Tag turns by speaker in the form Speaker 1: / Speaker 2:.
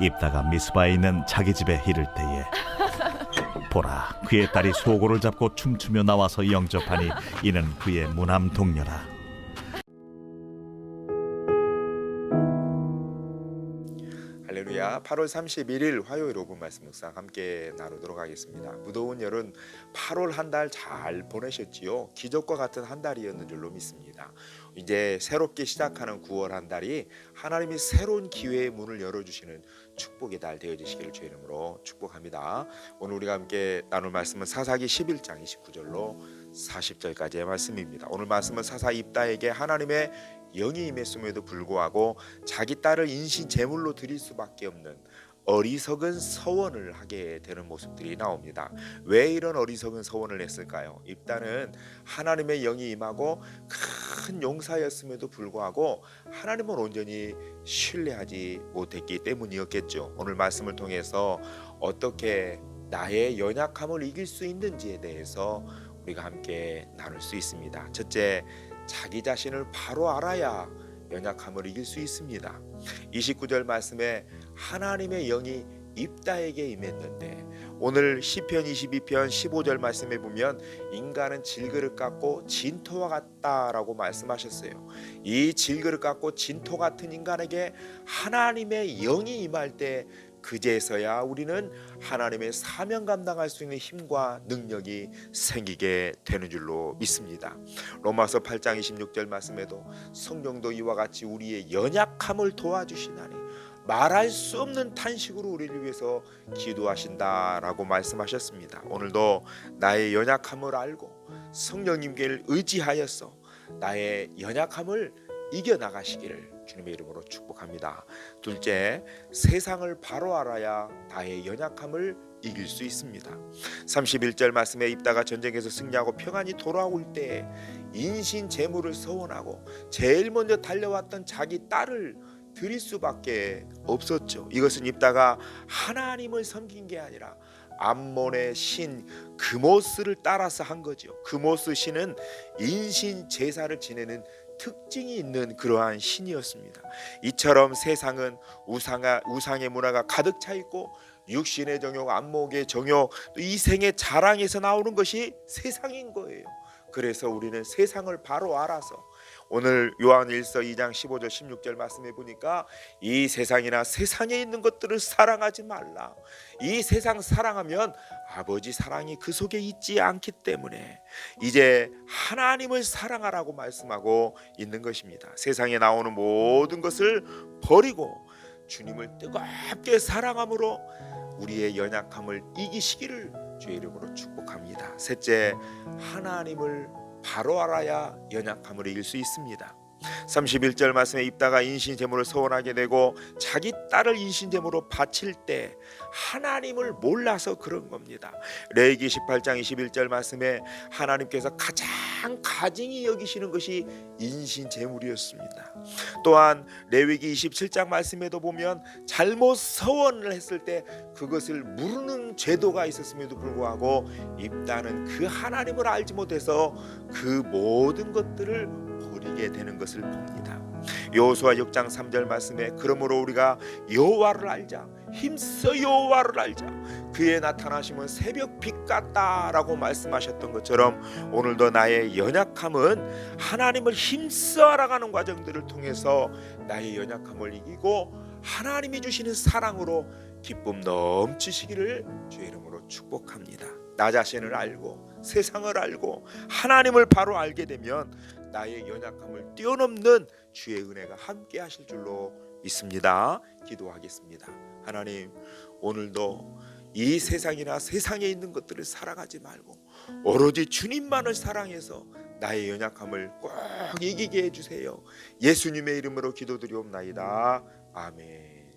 Speaker 1: 입다가 미스바에 있는 자기 집에 이를 때에 보라 그의 딸이 소고를 잡고 춤추며 나와서 영접하니 이는 그의 무남 동료라
Speaker 2: 할렐루야. 8월 31일 화요일 오분 말씀 묵상 함께 나누도록 하겠습니다. 무더운 여름 8월 한 달 잘 보내셨지요? 기적과 같은 한 달이었는 줄로 믿습니다. 이제 새롭게 시작하는 9월 한 달이 하나님이 새로운 기회의 문을 열어주시는 축복의 달 되어지시기를 주의 이름으로 축복합니다. 오늘 우리가 함께 나눌 말씀은 사사기 11장 29절로 40절까지의 말씀입니다. 오늘 말씀은 사사 입다에게 하나님의 영이 임했음에도 불구하고 자기 딸을 인신 제물로 드릴 수밖에 없는 어리석은 서원을 하게 되는 모습들이 나옵니다. 왜 이런 어리석은 서원을 했을까요? 입다는 하나님의 영이 임하고 큰 용사였음에도 불구하고 하나님을 온전히 신뢰하지 못했기 때문이었겠죠. 오늘 말씀을 통해서 어떻게 나의 연약함을 이길 수 있는지에 대해서 우리가 함께 나눌 수 있습니다. 첫째, 자기 자신을 바로 알아야 연약함을 이길 수 있습니다. 29절 말씀에 하나님의 영이 입다에게 임했는데 오늘 시편 22편 15절 말씀에 보면 인간은 질그릇 같고 진토와 같다라고 말씀하셨어요. 이 질그릇 같고 진토 같은 인간에게 하나님의 영이 임할 때 그제서야 우리는 하나님의 사명 감당할 수 있는 힘과 능력이 생기게 되는 줄로 믿습니다. 로마서 8장 26절 말씀에도 성령도 이와 같이 우리의 연약함을 도와주시나니 말할 수 없는 탄식으로 우리를 위해서 기도하신다라고 말씀하셨습니다. 오늘도 나의 연약함을 알고 성령님께 의지하여서 나의 연약함을 이겨 나가시기를 주님의 이름으로 축복합니다. 둘째, 세상을 바로 알아야 나의 연약함을 이길 수 있습니다. 31절 말씀에 입다가 전쟁에서 승리하고 평안히 돌아올 때 인신 제물을 서원하고 제일 먼저 달려왔던 자기 딸을 드릴 수밖에 없었죠. 이것은 입다가 하나님을 섬긴 게 아니라 암몬의 신 그모스를 따라서 한 거죠. 그모스 신은 인신 제사를 지내는 특징이 있는 그러한 신이었습니다. 이처럼 세상은 우상아, 우상의 문화가 가득 차 있고 육신의 정욕, 안목의 정욕, 또 이생의 자랑에서 나오는 것이 세상인 거예요. 그래서 우리는 세상을 바로 알아서 오늘 요한 1서 2장 15절 16절 말씀해 보니까 이 세상이나 세상에 있는 것들을 사랑하지 말라. 이 세상 사랑하면 아버지 사랑이 그 속에 있지 않기 때문에 이제 하나님을 사랑하라고 말씀하고 있는 것입니다. 세상에 나오는 모든 것을 버리고 주님을 뜨겁게 사랑함으로 우리의 연약함을 이기시기를 주의 이름으로 축복합니다. 셋째, 하나님을 바로 알아야 연약함을 이길 수 있습니다. 31절 말씀에 입다가 인신 제물을 소원하게 되고 자기 딸을 인신 제물로 바칠 때 하나님을 몰라서 그런 겁니다. 레이기 18장 21절 말씀에 하나님께서 가장 가증히 여기시는 것이 인신 제물이었습니다. 또한 레위기 27장 말씀에도 보면 잘못 서원을 했을 때 그것을 무르는 제도가 있었음에도 불구하고 입다는 그 하나님을 알지 못해서 그 모든 것들을 버리게 되는 것을 봅니다. 여호수아 6장 3절 말씀에 그러므로 우리가 여호와를 알자 힘써 여호와를 알자 그의 나타나심은 새벽 빛 같다라고 말씀하셨던 것처럼 오늘도 나의 연약함은 하나님을 힘써 알아가는 과정들을 통해서 나의 연약함을 이기고 하나님이 주시는 사랑으로 기쁨 넘치시기를 주의 이름으로 축복합니다. 나 자신을 알고 세상을 알고 하나님을 바로 알게 되면 나의 연약함을 뛰어넘는 주의 은혜가 함께 하실 줄로 믿습니다. 기도하겠습니다. 하나님 오늘도 이 세상이나 세상에 있는 것들을 사랑하지 말고 오로지 주님만을 사랑해서 나의 연약함을 꼭 이기게 해주세요. 예수님의 이름으로 기도드리옵나이다. 아멘.